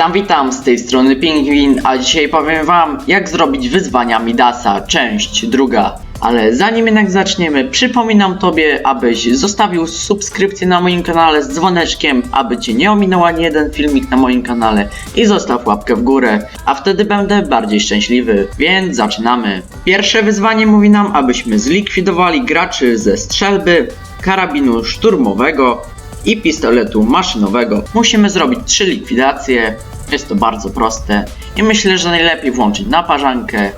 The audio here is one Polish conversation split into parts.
Witam, witam, z tej strony Pingwin, a dzisiaj powiem wam, jak zrobić wyzwania Midasa, część druga. Ale zanim jednak zaczniemy, przypominam tobie, abyś zostawił subskrypcję na moim kanale z dzwoneczkiem, aby cię nie ominął ani jeden filmik na moim kanale i zostaw łapkę w górę, a wtedy będę bardziej szczęśliwy, więc zaczynamy. Pierwsze wyzwanie mówi nam, abyśmy zlikwidowali graczy ze strzelby, karabinu szturmowego i pistoletu maszynowego. Musimy zrobić trzy likwidacje. Jest to bardzo proste i myślę, że najlepiej włączyć naparzankę.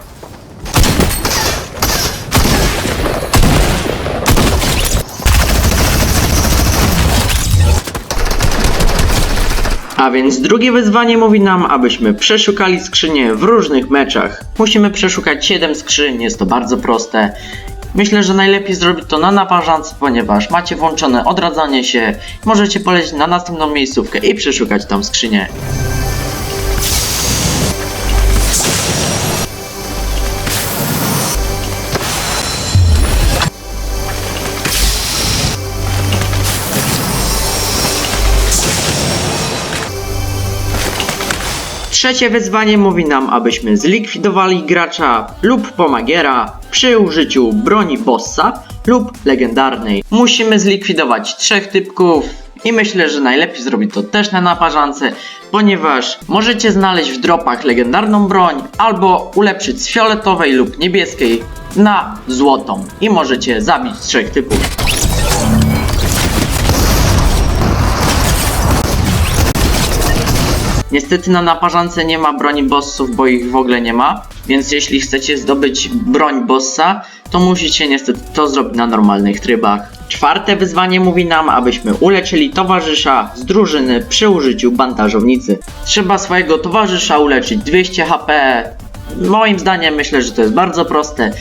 A więc drugie wyzwanie mówi nam, abyśmy przeszukali skrzynie w różnych meczach. Musimy przeszukać 7 skrzyń, jest to bardzo proste. Myślę, że najlepiej zrobić to na naparzance, ponieważ macie włączone odradzanie się, możecie polecieć na następną miejscówkę i przeszukać tam skrzynię. Trzecie wyzwanie mówi nam, abyśmy zlikwidowali gracza lub pomagiera przy użyciu broni bossa lub legendarnej. Musimy zlikwidować trzech typków i myślę, że najlepiej zrobić to też na naparzance, ponieważ możecie znaleźć w dropach legendarną broń albo ulepszyć z fioletowej lub niebieskiej na złotą i możecie zabić trzech typów. Niestety na naparzance nie ma broni bossów, bo ich w ogóle nie ma. Więc jeśli chcecie zdobyć broń bossa, to musicie niestety to zrobić na normalnych trybach. Czwarte wyzwanie mówi nam, abyśmy uleczyli towarzysza z drużyny przy użyciu bandażownicy. Trzeba swojego towarzysza uleczyć 200 HP. Moim zdaniem myślę, że to jest bardzo proste.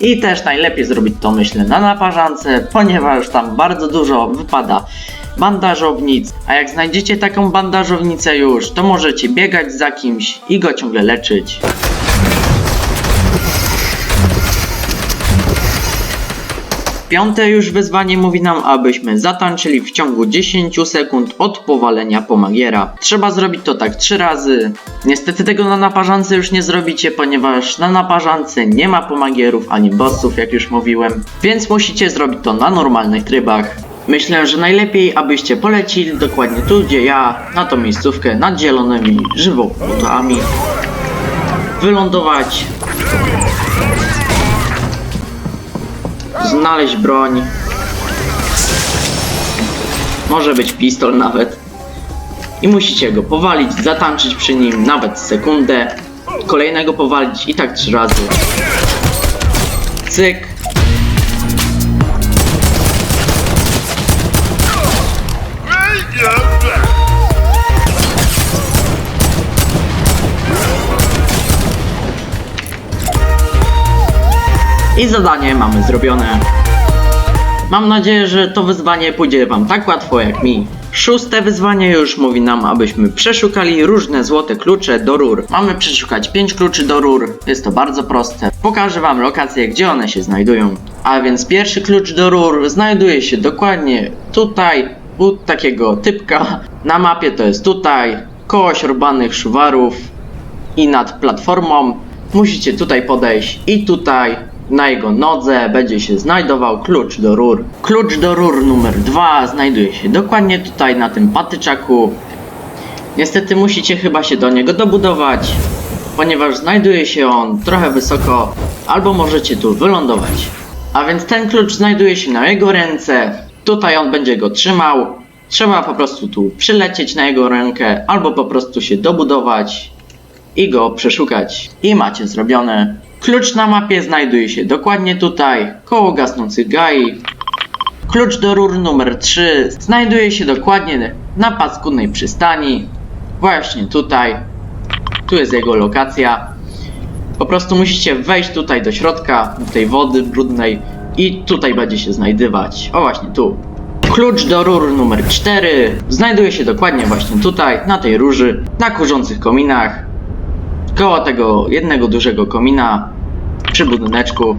I też najlepiej zrobić to myślę na naparzance, ponieważ tam bardzo dużo wypada bandażownic. A jak znajdziecie taką bandażownicę już, to możecie biegać za kimś i go ciągle leczyć. Piąte już wyzwanie mówi nam, abyśmy zatańczyli w ciągu 10 sekund od powalenia pomagiera. Trzeba zrobić to tak 3 razy. Niestety tego na naparzance już nie zrobicie, ponieważ na naparzance nie ma pomagierów ani bossów, jak już mówiłem. Więc musicie zrobić to na normalnych trybach. Myślę, że najlepiej, abyście polecili dokładnie tu, gdzie ja, na tą miejscówkę nad zielonymi żywopłotami. Wylądować. Znaleźć broń. Może być pistol nawet. I musicie go powalić, zatańczyć przy nim nawet sekundę. Kolejnego powalić i tak trzy razy. Cyk. I zadanie mamy zrobione. Mam nadzieję, że to wyzwanie pójdzie Wam tak łatwo jak mi. Szóste wyzwanie już mówi nam, abyśmy przeszukali różne złote klucze do rur. Mamy przeszukać 5 kluczy do rur, jest to bardzo proste. Pokażę Wam lokację, gdzie one się znajdują. A więc pierwszy klucz do rur znajduje się dokładnie tutaj, u takiego typka. Na mapie to jest tutaj, koło śrubanych szuwarów i nad platformą. Musicie tutaj podejść i tutaj na jego nodze będzie się znajdował klucz do rur. Klucz do rur numer 2 znajduje się dokładnie tutaj na tym patyczaku. Niestety musicie chyba się do niego dobudować, ponieważ znajduje się on trochę wysoko, albo możecie tu wylądować. A więc ten klucz znajduje się na jego ręce. Tutaj on będzie go trzymał. Trzeba po prostu tu przylecieć na jego rękę, albo po prostu się dobudować i go przeszukać. I macie zrobione. Klucz na mapie znajduje się dokładnie tutaj, koło gasnących gai. Klucz do rur numer 3 znajduje się dokładnie na paskudnej przystani. Właśnie tutaj. Tu jest jego lokacja. Po prostu musicie wejść tutaj do środka, do tej wody brudnej i tutaj będzie się znajdywać. O właśnie tu. Klucz do rur numer 4 znajduje się dokładnie właśnie tutaj, na tej róży, na kurzących kominach koło tego jednego dużego komina przy budyneczku,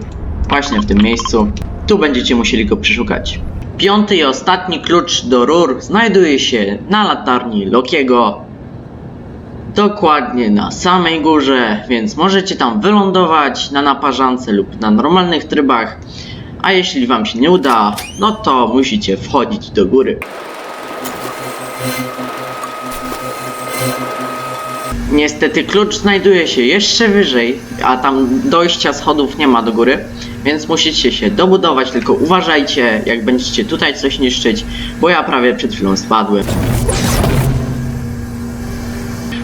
właśnie w tym miejscu. Tu będziecie musieli go przeszukać. Piąty i ostatni klucz do rur znajduje się na latarni Lokiego. dokładnie na samej górze, więc możecie tam wylądować na naparzance lub na normalnych trybach. A jeśli wam się nie uda, no to musicie wchodzić do góry. Niestety klucz znajduje się jeszcze wyżej, a tam dojścia schodów nie ma do góry, więc musicie się dobudować, tylko uważajcie, jak będziecie tutaj coś niszczyć, bo ja prawie przed chwilą spadłem.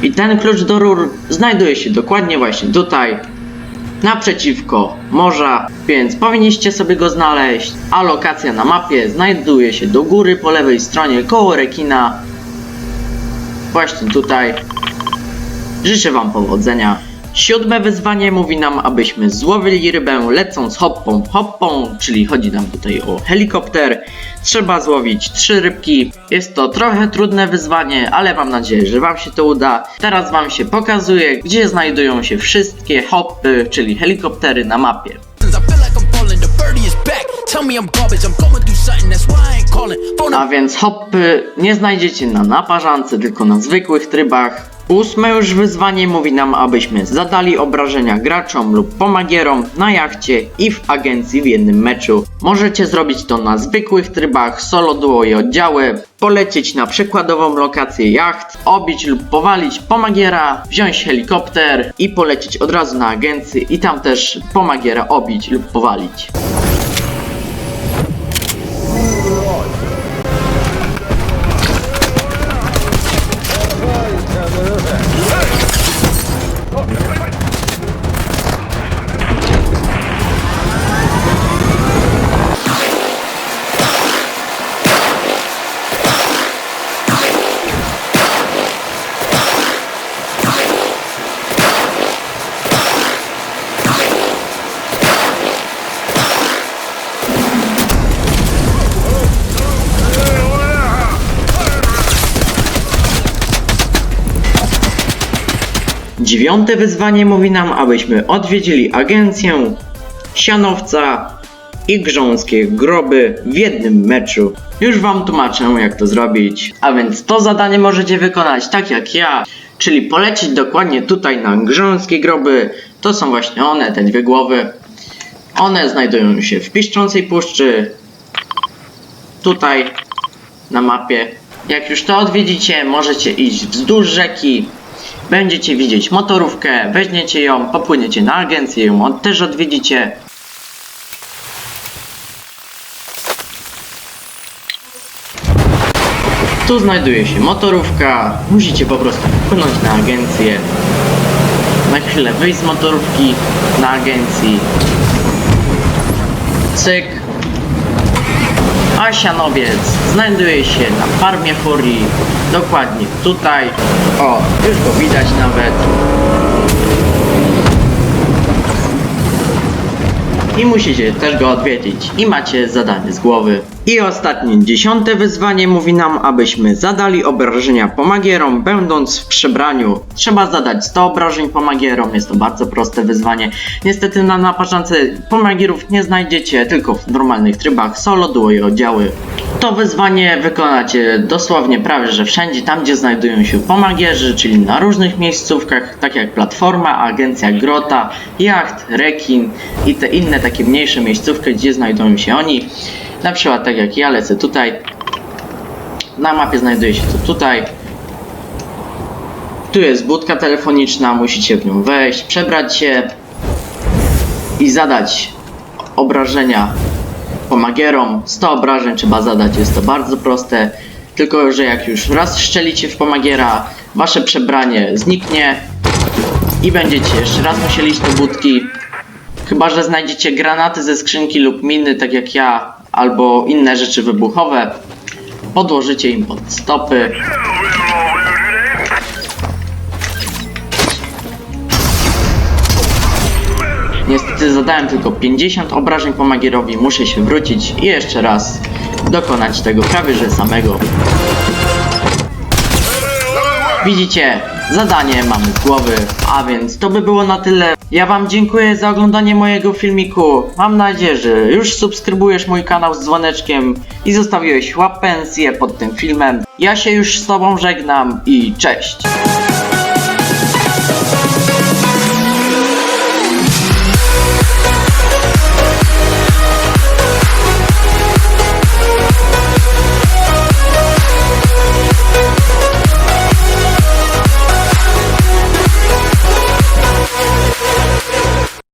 I ten klucz do rur znajduje się dokładnie właśnie tutaj, naprzeciwko morza, więc powinniście sobie go znaleźć, a lokacja na mapie znajduje się do góry po lewej stronie koło rekina, właśnie tutaj. Życzę Wam powodzenia. Siódme wyzwanie mówi nam, abyśmy złowili rybę lecąc hoppą hoppą, czyli chodzi nam tutaj o helikopter. Trzeba złowić trzy rybki. Jest to trochę trudne wyzwanie, ale mam nadzieję, że Wam się to uda. Teraz Wam się pokazuje, gdzie znajdują się wszystkie hoppy, czyli helikoptery na mapie. A więc hoppy nie znajdziecie na naparzance, tylko na zwykłych trybach. Ósme już wyzwanie mówi nam, abyśmy zadali obrażenia graczom lub pomagierom na jachcie i w agencji w jednym meczu. Możecie zrobić to na zwykłych trybach, solo, duo i oddziały, polecieć na przykładową lokację jacht, obić lub powalić pomagiera, wziąć helikopter i polecieć od razu na agencję i tam też pomagiera obić lub powalić. Dziewiąte wyzwanie mówi nam, abyśmy odwiedzili agencję, sianowca i grząskie groby w jednym meczu. Już wam tłumaczę jak to zrobić. A więc to zadanie możecie wykonać tak jak ja, czyli polecieć dokładnie tutaj na grząskie groby. To są właśnie one, te dwie głowy. One znajdują się w piszczącej puszczy. Tutaj na mapie. Jak już to odwiedzicie, możecie iść wzdłuż rzeki, Będziecie widzieć motorówkę, weźmiecie ją, popłyniecie na agencję, ją też odwiedzicie. Tu znajduje się motorówka, musicie po prostu wpłynąć na agencję. Na chwilę wyjść z motorówki na agencji. Cyk. A sianowiec znajduje się na farmie Furii, dokładnie tutaj. O, już go widać nawet. I musicie też go odwiedzić i macie zadanie z głowy. I ostatnie, dziesiąte wyzwanie mówi nam, abyśmy zadali obrażenia pomagierom, będąc w przebraniu. Trzeba zadać 100 obrażeń pomagierom, jest to bardzo proste wyzwanie. Niestety na naparzance pomagierów nie znajdziecie, tylko w normalnych trybach solo, duo i oddziały. To wyzwanie wykonacie dosłownie prawie że wszędzie, tam gdzie znajdują się pomagierzy, czyli na różnych miejscówkach, tak jak platforma, agencja Grota, jacht, rekin i te inne takie mniejsze miejscówki, gdzie znajdują się oni. Na przykład tak jak ja lecę tutaj. Na mapie znajduje się to tutaj. Tu jest budka telefoniczna, musicie w nią wejść, przebrać się i zadać obrażenia pomagierom. 100 obrażeń trzeba zadać, jest to bardzo proste. Tylko, że jak już raz szczelicie w pomagiera, wasze przebranie zniknie i będziecie jeszcze raz musieli iść do budki. Chyba, że znajdziecie granaty ze skrzynki lub miny, tak jak ja, albo inne rzeczy wybuchowe. Podłożycie im pod stopy. Niestety zadałem tylko 50 obrażeń pomagierowi, muszę się wrócić i jeszcze raz dokonać tego prawie że samego. Widzicie, zadanie mamy z głowy, a więc to by było na tyle. Ja wam dziękuję za oglądanie mojego filmiku. Mam nadzieję, że już subskrybujesz mój kanał z dzwoneczkiem i zostawiłeś łapensję pod tym filmem. Ja się już z tobą żegnam i cześć.